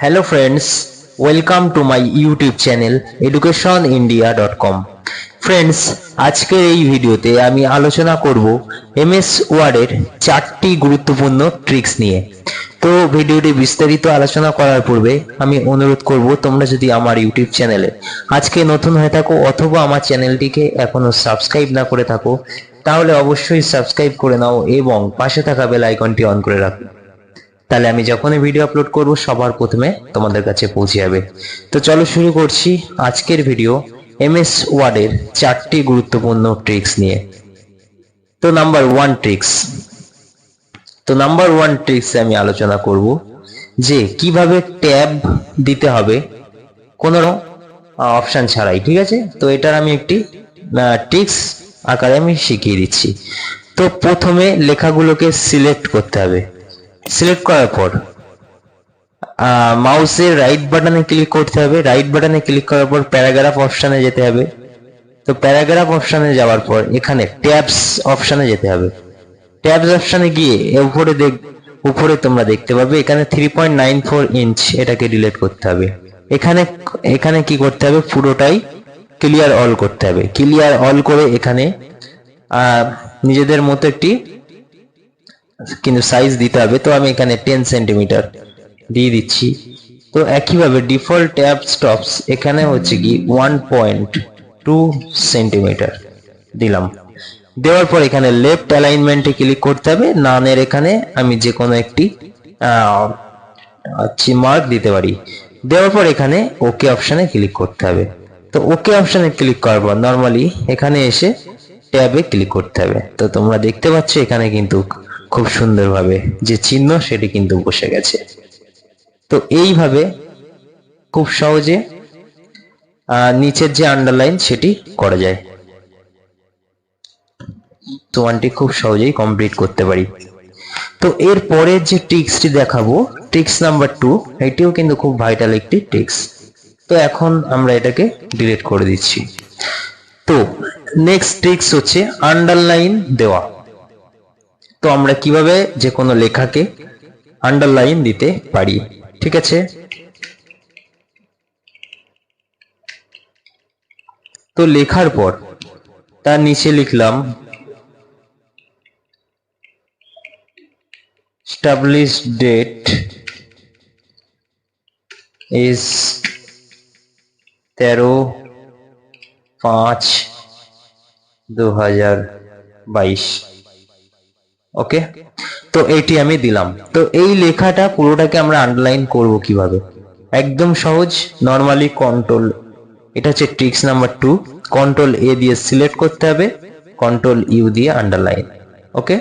Hello friends, welcome to my YouTube channel educationindia.com friends আজকের এই ভিডিওতে আমি আলোচনা করব এমএস ওয়ার্ডের চারটি গুরুত্বপূর্ণ ট্রিক্স নিয়ে। তো ভিডিওটি বিস্তারিত আলোচনা করার পূর্বে আমি অনুরোধ করব তোমরা যদি আমার ইউটিউব চ্যানেলে আজকে নতুন হয়ে থাকো অথবা আমার চ্যানেলটিকে এখনও সাবস্ক্রাইব না করে থাকো তাহলে অবশ্যই সাবস্ক্রাইব করে নাও এবং পাশে থাকা বেল আইকনটি অন করে রাখো। তাহলে আমি যখনই ভিডিও আপলোড করব, সবার প্রথমে তোমাদের কাছে পৌঁছে যাবে। তো চলো শুরু করছি আজকের ভিডিও এমএস ওয়ার্ডের চারটি গুরুত্বপূর্ণ ট্রিক্স নিয়ে। তো নাম্বার ওয়ান ট্রিক্স তো নাম্বার ওয়ান ট্রিক্স আমি আলোচনা করব যে কীভাবে ট্যাব দিতে হবে। কোনো অপশন ছাড়াই, ঠিক আছে? তো এটার আমি একটি ট্রিক্স আকারে আমি শিখিয়ে দিচ্ছি। তো প্রথমে লেখাগুলোকে সিলেক্ট করতে হবে। সিলেক্ট করার পর মাউসের রাইট বাটনে ক্লিক করতে হবে। রাইট বাটনে ক্লিক করার পর প্যারাগ্রাফ অপশনে যেতে হবে। তো প্যারাগ্রাফ অপশনে যাওয়ার পর এখানে ট্যাবস অপশনে যেতে হবে। ট্যাবস অপশনে গিয়ে উপরে দেখ, উপরে তোমরা দেখতে পাবে, এখানে three point nine four inch এটাকে ডিলিট করতে হবে। এখানে এখানে কি করতে হবে? পুরোটাই ক্লিয়ার অল করতে হবে। ক্লিয়ার অল করে এখানে নিজেদের মতো একটি কিন্তু সাইজ দিতে হবে। তো আমি এখানে টেন সেন্টিমিটার দিয়ে দিচ্ছি। তো একইভাবে ডিফল্ট ট্যাব স্টপস এখানে হচ্ছে কি ওয়ান পয়েন্ট টু সেন্টিমিটার দিলাম। দেওয়ার পর এখানে লেফট অ্যালাইনমেন্টে ক্লিক করতে হবে। নানের এখানে আমি যে কোনো একটি মার্ক দিতে পারি। দেওয়ার পর এখানে ওকে অপশনে ক্লিক করতে হবে। তো ওকে অপশনে ক্লিক করার পর নর্মালি এখানে এসে ট্যাবে ক্লিক করতে হবে। তো তোমরা দেখতে পাচ্ছ এখানে কিন্তু খুব সুন্দরভাবে যে চিহ্ন সেটি কিন্তু বসে গেছে। তো এইভাবে খুব সহজে নিচের যে আন্ডারলাইন সেটি করা যায়। তোমানটি খুব সহজেই কমপ্লিট করতে পারি। তো এর পরের যে ট্রিক্সটি দেখাবো ট্রিক্স নাম্বার টু এটিও কিন্তু খুব ভাইটাল একটি ট্রিক্স তো এখন আমরা এটাকে ডিলিট করে দিচ্ছি। তো নেক্সট ট্রিক্স হচ্ছে আন্ডারলাইন দেওয়া। তো আমরা কীভাবে যে কোনো লেখাকে আন্ডারলাইন দিতে পারি? ঠিক আছে? তো লেখার পর তার নিচে লিখলাম, established date is তেরো পাঁচ দু হাজার বাইশ। ওকে তো এটি আমি দিলাম। তো এই লেখাটা পুরোটাকে আমরা আন্ডারলাইন করব কীভাবে? একদম সহজ নর্মালি কন্ট্রোল এটা হচ্ছে tricks number two control A দিয়ে সিলেক্ট করতে হবে কন্ট্রোল ইউ দিয়ে আন্ডারলাইন ওকে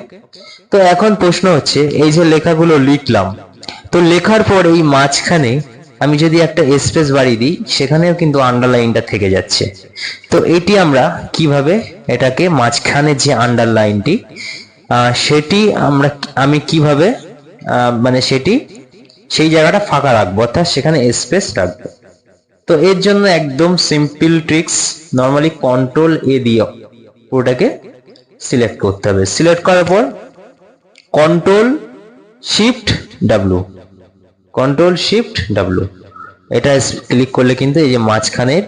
তো এখন প্রশ্ন হচ্ছে, এই যে লেখাগুলো লিখলাম, তো লেখার পর এই মাঝখানে আমি যদি একটা স্পেস বাড়িয়ে দিই, সেখানেও কিন্তু আন্ডারলাইনটা থেকে যাচ্ছে। তো এটি আমরা কীভাবে, এটাকে মাঝখানে যে আন্ডারলাইনটি সেটি আমরা আমি কীভাবে মানে সেটি সেই জায়গাটা ফাঁকা রাখব, অর্থাৎ সেখানে স্পেস রাখব। তো এর জন্য একদম simple tricks normally control A দিয়ে পুরোটাকে সিলেক্ট করতে হবে। সিলেক্ট করার পর control shift W control shift W এটা ক্লিক করলে কিন্তু এই যে মাঝখানের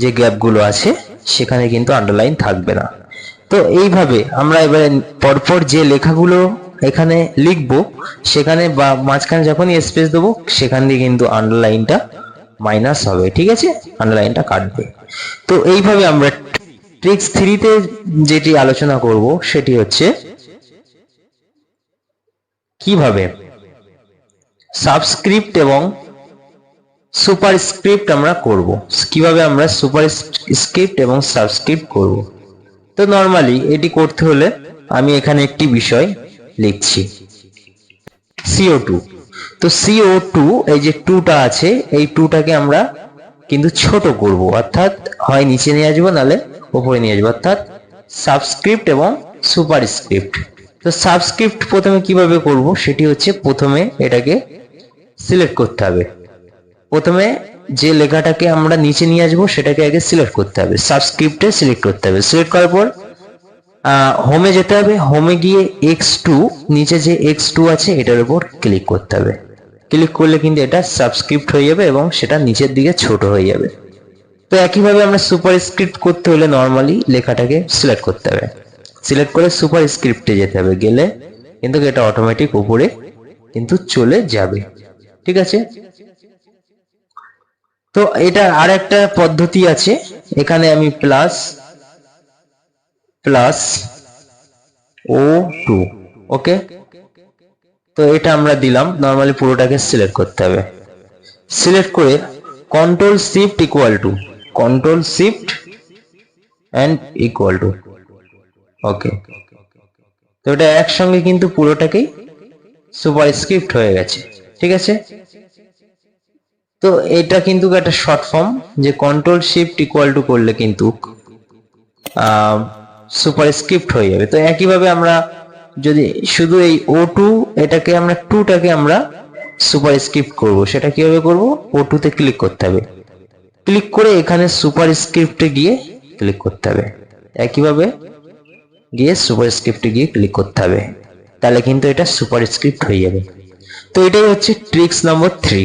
যে গ্যাপগুলো আছে, সেখানে কিন্তু আন্ডারলাইন থাকবে না। তো এইভাবে আমরা এবারে পরপর যে লেখাগুলো এখানে লিখব, সেখানে বা মাঝখানে যখনই স্পেস দেবো, সেখান দিয়ে কিন্তু আন্ডারলাইনটা মাইনাস হবে, ঠিক আছে? আন্ডারলাইনটা কাটবে। তো এইভাবে আমরা ট্রিক্স থ্রিতে যেটি আলোচনা করব, সেটি হচ্ছে কীভাবে সাবস্ক্রিপ্ট এবং সুপারস্ক্রিপ্ট আমরা করব। কীভাবে আমরা সুপারস্ক্রিপ্ট এবং সাবস্ক্রিপ্ট করব? তো নর্মালি এটি করতে হলে আমি এখানে একটি বিষয় লিখছি। সিও টু তো সিও টু এই যে টুটা আছে, এই টুটাকে আমরা কিন্তু ছোট করব। অর্থাৎ হয় নিচে নিয়ে আসব, নাহলে উপরে নিয়ে আসব। অর্থাৎ সাবস্ক্রিপ্ট এবং সুপারস্ক্রিপ্ট তো সাবস্ক্রিপ্ট প্রথমে কীভাবে করব? সেটি হচ্ছে প্রথমে এটাকে সিলেক্ট করতে হবে। প্রথমে যে লেখাটাকে আমরা নিচে নিয়ে আসব, সেটাকে আগে সিলেক্ট করতে হবে। সাবস্ক্রিপ্টে সিলেক্ট করতে হবে। সিলেক্ট করার পর হোমে যেতে হবে। হোমে গিয়ে এক্স টু নিচে যে এক্স টু আছে, এটার উপর ক্লিক করতে হবে। ক্লিক করলে কিন্তু এটা সাবস্ক্রিপ্ট হয়ে যাবে এবং সেটা নিচের দিকে ছোট হয়ে যাবে। তো একইভাবে আমরা সুপার স্ক্রিপ্ট করতে হলে নর্মালি লেখাটাকে সিলেক্ট করতে হবে। সিলেক্ট করে সুপার স্ক্রিপ্টে যেতে হবে। গেলে কিন্তু এটা অটোমেটিক উপরে কিন্তু চলে যাবে। ঠিক আছে? তো এটা আর একটা পদ্ধতি আছে। এখানে আমি plus plus O two okay তো এটা আমরা দিলাম। নর্মালি পুরোটাকে সিলেক্ট করতে হবে। সিলেক্ট করে control shift equal to control shift and equal to okay তো এটা একসঙ্গে কিন্তু পুরোটাকেই সুপার স্ক্রিপ্ট হয়ে গেছে। ঠিক আছে? তো এটা কিন্তু একটা শর্ট ফর্ম যে কন্ট্রোল শিফট ইকুয়াল টু করলে কিন্তু সুপার স্ক্রিপ্ট হয়ে যাবে। তো একইভাবে আমরা যদি শুধু এই ও টু এটাকে আমরা টুটাকে আমরা সুপার স্ক্রিপ্ট করব, সেটা কীভাবে করব? ও টুতে ক্লিক করতে হবে। ক্লিক করে এখানে সুপার স্ক্রিপ্টে গিয়ে ক্লিক করতে হবে। একইভাবে গিয়ে সুপার স্ক্রিপ্টে গিয়ে ক্লিক করতে হবে। তাহলে কিন্তু এটা সুপার স্ক্রিপ্ট হয়ে যাবে। তো এটাই হচ্ছে tricks number three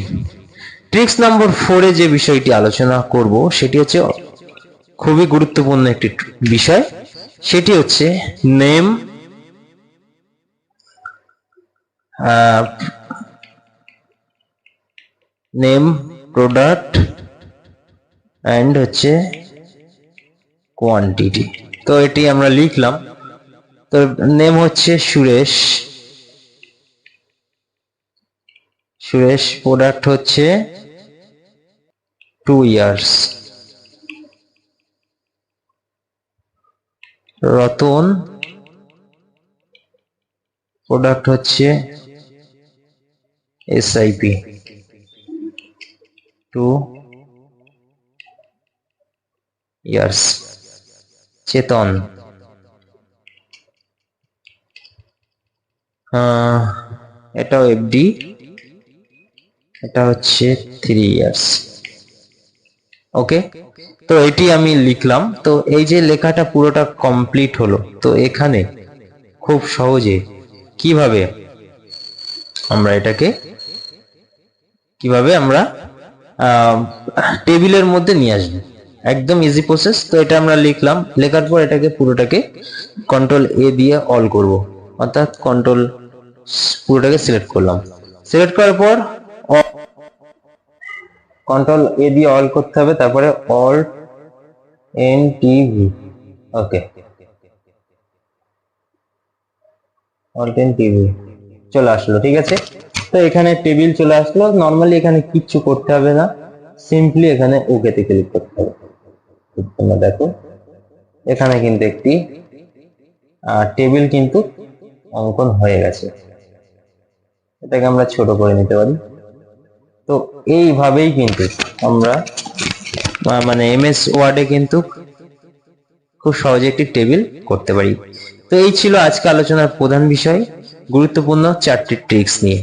tricks number ফোরে যে বিষয়টি আলোচনা করব, সেটি হচ্ছে খুবই গুরুত্বপূর্ণ একটি বিষয়। সেটি হচ্ছে নেম নেম প্রোডাক্ট অ্যান্ড হচ্ছে কোয়ান্টিটি তো এটি আমরা লিখলাম। তো নেম হচ্ছে সুরেশ। সুরেশ প্রোডাক্ট হচ্ছে টু ইয়ার্স রতন প্রোডাক্ট হচ্ছে এসআইপি টু ইয়ার্স চেতন এটাও এফডি এটা হচ্ছে থ্রি ইয়ার্স ওকে তো এটি আমি লিখলাম। তো এই যে লেখাটা পুরোটা কমপ্লিট হলো, তো এখানে খুব সহজে কীভাবে আমরা এটাকে, কীভাবে আমরা টেবিলের মধ্যে নিয়ে আসব? একদম ইজি প্রসেস তো এটা আমরা লিখলাম। লেখার পর এটাকে পুরোটাকে কন্ট্রোল এ দিয়ে অল করব। অর্থাৎ কন্ট্রোল পুরোটাকে সিলেক্ট করলাম। সিলেক্ট করার পর কন্ট্রোল এ দিয়ে অল করতে হবে, তারপরে alt N TV okay alt N TV চলে আসলো, ঠিক আছে? তো এখানে টেবিল চলে আসলো নর্মালি এখানে কিচ্ছু করতে হবে না সিম্পলি এখানে ওকে তে ক্লিক করতে হবে। তোমরা দেখো। এখানে কিন্তু একটি টেবিল কিন্তু অঙ্কন হয়ে গেছে। এটাকে আমরা ছোট করে নিতে পারি। তো এইভাবেই কিন্তু আমরা মানে এমএস ওয়ার্ডে কিন্তু খুব সহজে একটি টেবিল করতে পারি। তো এই ছিল আজকে আলোচনার প্রধান বিষয়, গুরুত্বপূর্ণ চারটি ট্রিক্স নিয়ে।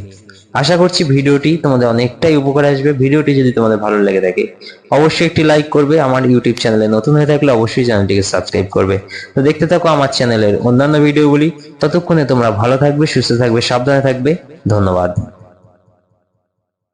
আশা করছি ভিডিওটি তোমাদের অনেকটাই উপকার আসবে। ভিডিওটি যদি তোমাদের ভালো লেগে থাকে, অবশ্যই একটি লাইক করবে। আমার ইউটিউব চ্যানেলে নতুন হয়ে থাকলে অবশ্যই চ্যানেলটিকে সাবস্ক্রাইব করবে। তো দেখতে থাকো আমার চ্যানেলের অন্যান্য ভিডিওগুলি ততক্ষণে তোমরা ভালো থাকবে, সুস্থ থাকবে, সাবধানে থাকবে। ধন্যবাদ।